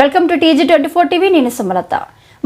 Welcome to TG twenty four TV నేను సుమలత.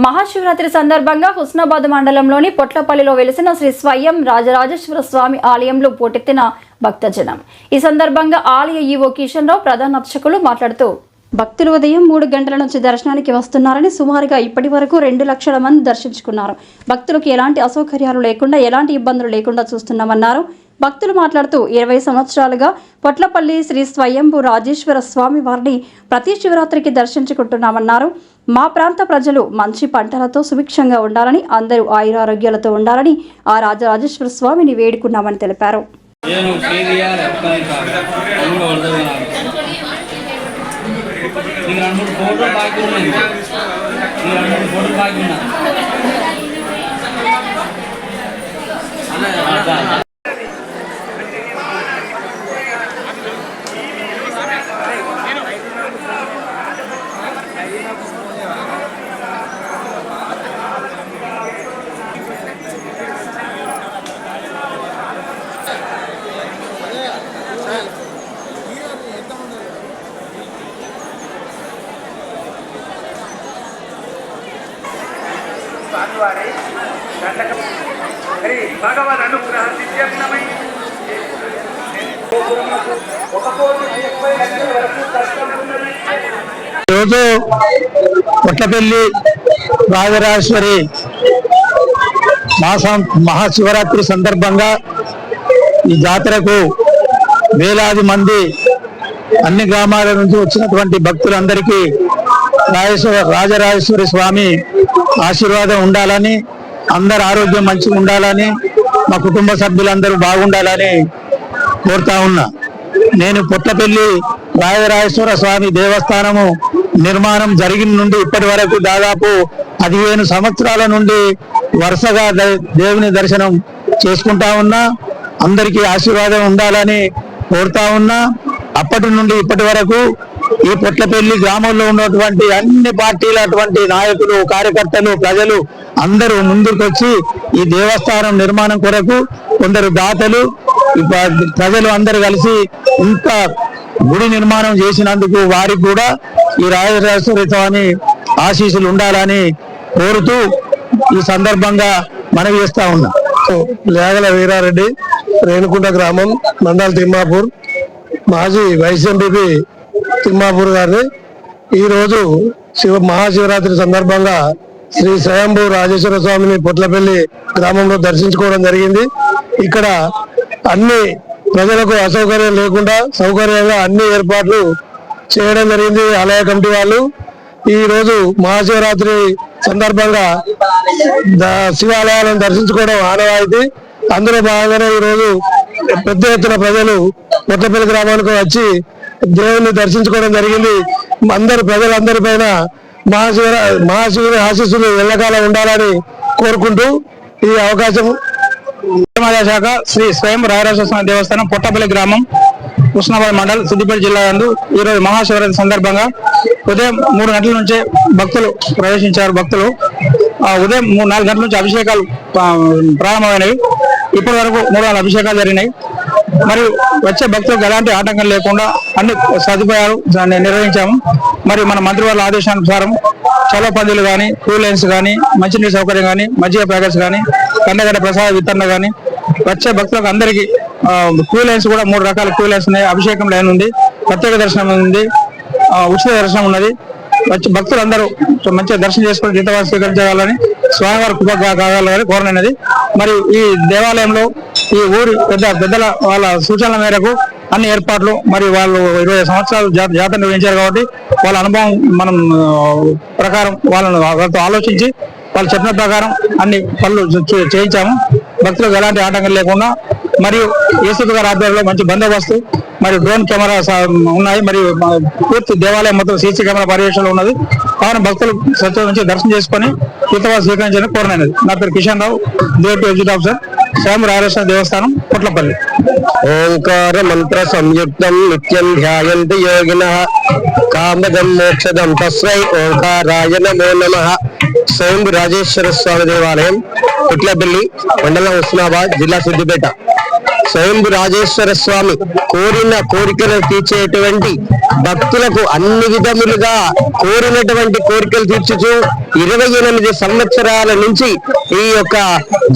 మహాశివరాత్రి సందర్భంగా హుస్నాబాద్ మండలంలోని పొట్లపల్లిలో వెలిసిన శ్రీ స్వయం రాజరాజేశ్వర స్వామి ఆలయంలో పోటెత్తిన భక్తజనం. ఈ సందర్భంగా ఆలయ ఈవో కిషన్ రావు ప్రధాన అర్చకులు మాట్లాడుతూ భక్తులు ఉదయం మూడు గంటల నుంచి దర్శనానికి వస్తున్నారని సుమారుగా ఇప్పటి వరకు రెండు లక్షల మంది దర్శించుకున్నారు. భక్తులకు ఎలాంటి అసౌకర్యాలు లేకుండా ఎలాంటి ఇబ్బందులు లేకుండా చూస్తున్నామన్నారు. భక్తులు మాట్లాడుతూ ఇరవై సంవత్సరాలుగా పొట్లపల్లి శ్రీ స్వయంభు రాజేశ్వర స్వామి వారిని ప్రతి శివరాత్రికి దర్శించుకుంటున్నామన్నారు. మా ప్రాంత ప్రజలు మంచి పంటలతో సుభిక్షంగా ఉండాలని అందరూ ఆయురారోగ్యాలతో ఉండాలని ఆ రాజరాజేశ్వర స్వామిని వేడుకున్నామని తెలిపారు. భగవద్ అనుగ్రహ దివ్యమై రోజు పుట్టపల్లి రాజరాజేశ్వరి మాసం మహాశివరాత్రి సందర్భంగా ఈ జాతరకు వేలాది మంది అన్ని గ్రామాల నుంచి వచ్చినటువంటి భక్తులందరికీ రాజేశ్వర రాజరాజేశ్వరి స్వామి ఆశీర్వాదం ఉండాలని అందరి ఆరోగ్యం మంచిగా ఉండాలని మా కుటుంబ సభ్యులందరూ బాగుండాలని కోరుతా ఉన్నా. నేను పుట్టపల్లి రాజరాజేశ్వర స్వామి దేవస్థానము నిర్మాణం జరిగిన నుండి ఇప్పటి వరకు దాదాపు పదిహేను సంవత్సరాల నుండి వరుసగా దే- దేవుని దర్శనం చేసుకుంటా ఉన్నా. అందరికీ ఆశీర్వాదం ఉండాలని కోరుతా ఉన్నా. అప్పటి నుండి ఇప్పటి వరకు ఈ పొట్లపల్లి గ్రామంలో ఉన్నటువంటి అన్ని పార్టీల అటువంటి నాయకులు కార్యకర్తలు ప్రజలు అందరూ ముందుకొచ్చి ఈ దేవస్థానం నిర్మాణం కొరకు కొందరు దాతలు ప్రజలు అందరు కలిసి ఇంత గుడి నిర్మాణం చేసినందుకు వారికి కూడా ఈ రాజరాజేశ్వరి స్వామి ఆశీస్సులు ఉండాలని కోరుతూ ఈ సందర్భంగా మనవి చేస్తా ఉన్నా. లేగల వీరారెడ్డి రేణుకుంట గ్రామం మండల తిమ్మాపూర్ మాజీ వైస్ ఎంపీపీ తిమ్మాపూర్ గారిని. ఈరోజు శివ మహాశివరాత్రి సందర్భంగా శ్రీ స్వయంభూ రాజేశ్వర స్వామిని పొట్లపల్లి గ్రామంలో దర్శించుకోవడం జరిగింది. ఇక్కడ అన్ని ప్రజలకు అసౌకర్యం లేకుండా సౌకర్యంగా అన్ని ఏర్పాట్లు చేయడం జరిగింది ఆలయ కమిటీ వాళ్ళు. ఈ రోజు మహాశివరాత్రి సందర్భంగా శివాలయాలను దర్శించుకోవడం ఆనవాయితీ. అందులో భాగంగానే ఈ రోజు పెద్ద ఎత్తున ప్రజలు కొత్తపల్లి గ్రామానికి వచ్చి దేవుని దర్శించుకోవడం జరిగింది. అందరు ప్రజలందరి పైన మహాశివ మహాశివుని ఆశీస్సులు ఎల్లకాలం ఉండాలని కోరుకుంటూ ఈ అవకాశం సమాజ శాఖ శ్రీ స్వయం రాజరాజేశ్వర స్వామి దేవస్థానం పొట్టపల్లి గ్రామం ఉస్నాబాద్ మండల్ సిద్దిపేట జిల్లా నందు ఈరోజు మహాశివరాత్రి సందర్భంగా ఉదయం మూడు గంటల నుంచే భక్తులు ప్రవేశించారు. భక్తులు ఆ ఉదయం మూడు నాలుగు గంటల నుంచి అభిషేకాలు ప్రారంభమైనవి. ఇప్పటి వరకు మూడు నాలుగు అభిషేకాలు జరిగినాయి. మరియు వచ్చే భక్తులకు ఎలాంటి ఆటంకం లేకుండా అన్ని సదుపాయాలు దాన్ని నిర్వహించాము. మరి మన మంత్రి వాళ్ళ ఆదేశానుసారం చలో పందులు కానీ టూ లైన్స్ కానీ మంచినీటి సౌకర్యం కానీ మజ్జిగ ప్యాకెట్స్ కానీ కండగడ్డ ప్రసాద వితరణ కానీ వచ్చే భక్తులకు అందరికీ టూ లైన్స్ కూడా మూడు రకాల టూ లైన్స్ ఉన్నాయి. అభిషేకం లైన్ ఉంది ప్రత్యేక దర్శనం ఉంది ఉచిత దర్శనం ఉన్నది. వచ్చి భక్తులందరూ మంచిగా దర్శనం చేసుకుని జీతవారు స్వీకరించగలని స్వామివారి కృప కా- కావాలని కోరనది మరి ఈ దేవాలయంలో ఈ ఊరి పెద్ద పెద్దల వాళ్ళ సూచనల మేరకు అన్ని ఏర్పాట్లు మరి వాళ్ళు ఇరవై సంవత్సరాలు జాతర నిర్వహించారు కాబట్టి వాళ్ళ అనుభవం మనం ప్రకారం వాళ్ళను వాళ్ళతో ఆలోచించి వాళ్ళు చెప్పిన ప్రకారం అన్ని పనులు చే- చేయించాము. భక్తులకు ఎలాంటి ఆటంకం లేకుండా మరియు ఏసీపీ గారి ఆధ్వర్యంలో మంచి బందోబస్తు మరియు డ్రోన్ కెమెరా ఉన్నాయి మరియు పూర్తి దేవాలయం మొత్తం సీసీ కెమెరా పర్యవేక్షణలో ఉన్నది. కావున భక్తులు స్వచ్ఛ నుంచి దర్శనం చేసుకొని తీర్థవాసం స్వీకరించాలని కోరనైనది. నా పేరు Kishan Rao deputy executive officer. స్వయం దేవస్థానం పుట్లపల్లి. ఓంకార మంత్ర సంయుక్తం నిత్యం ధ్యాయంతి యోగిన. కామదం మోక్షదం తస్వై ఓంకారాయ నమో నమ. స్వయం రాజేశ్వర స్వామి దేవాలయం పుట్లపల్లి మండలం ఉస్మాబాద్ జిల్లా సిద్దిపేట. స్వయంభు రాజేశ్వర స్వామి కోరిన కోరికలు తీర్చేటువంటి భక్తులకు అన్ని విధములుగా కోరినటువంటి కోరికలు తీర్చుచు ఇరవై ఎనిమిది సంవత్సరాల నుంచి ఈ యొక్క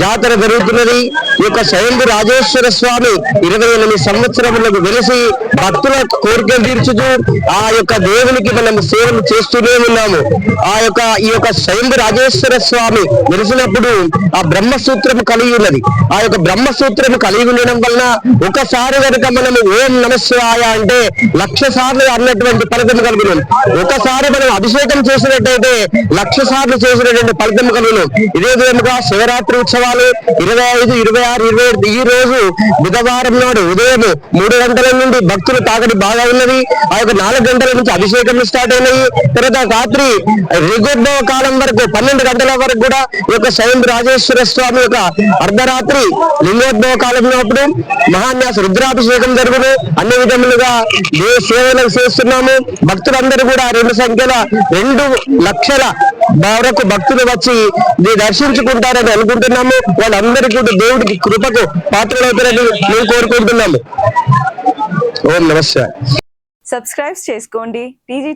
జాతర జరుగుతున్నది. ఈ యొక్క శైలి రాజేశ్వర స్వామి ఇరవై ఎనిమిది సంవత్సరములకు వెలిసి భక్తుల కోరికలు తీర్చుతూ ఆ యొక్క దేవునికి మనం సేవలు చేస్తూనే ఉన్నాము. ఆ యొక్క ఈ యొక్క శైలి రాజేశ్వర స్వామి వెలిసినప్పుడు ఆ బ్రహ్మసూత్రం కలిగి ఉన్నది. ఆ యొక్క బ్రహ్మసూత్రం కలిగి ఉండడం వలన ఒకసారి కనుక మనము ఓం నమస్వాయ అంటే లక్ష సార్లు అన్నటువంటి ఫలితం కలిగినాం ఒకసారి మనం అభిషేకం చేసినట్టయితే లక్ష సార్లు చేసినటువంటి ఫలితం ఇదే విధముగా శివరాత్రి ఉత్సవాలు ఇరవై ఐదు ఇరవై ఆరు ఇరవై ఈ రోజు బుధవారం నాడు ఉదయం మూడు గంటల నుండి భక్తులు తాకటి బాగా ఉన్నది. ఆ యొక్క నాలుగు గంటల నుంచి అభిషేకం స్టార్ట్ అయినాయి. తర్వాత రాత్రి రిగోద్భవ కాలం వరకు పన్నెండు గంటల వరకు కూడా ఈ యొక్క స్వయం రాజేశ్వర స్వామి యొక్క అర్ధరాత్రి లింగోద్భవ కాలం అప్పుడు మహాన్యాస రుద్రాభిషేకం జరుగును. అన్ని విధములుగా ఏ సేవలు చేస్తున్నాము. భక్తులందరూ కూడా రెండు సంఖ్యల రెండు లక్షల వరకు భక్తులు వచ్చి దర్శించుకుంటారని అనుకుంటున్నాము. వాళ్ళందరికీ కూడా దేవుడికి కృపకు పాత్రలవుతారని మేము కోరుకుంటున్నాము. ఓం నమస్తే సబ్స్క్రైబ్ చేసుకోండి. టీజీ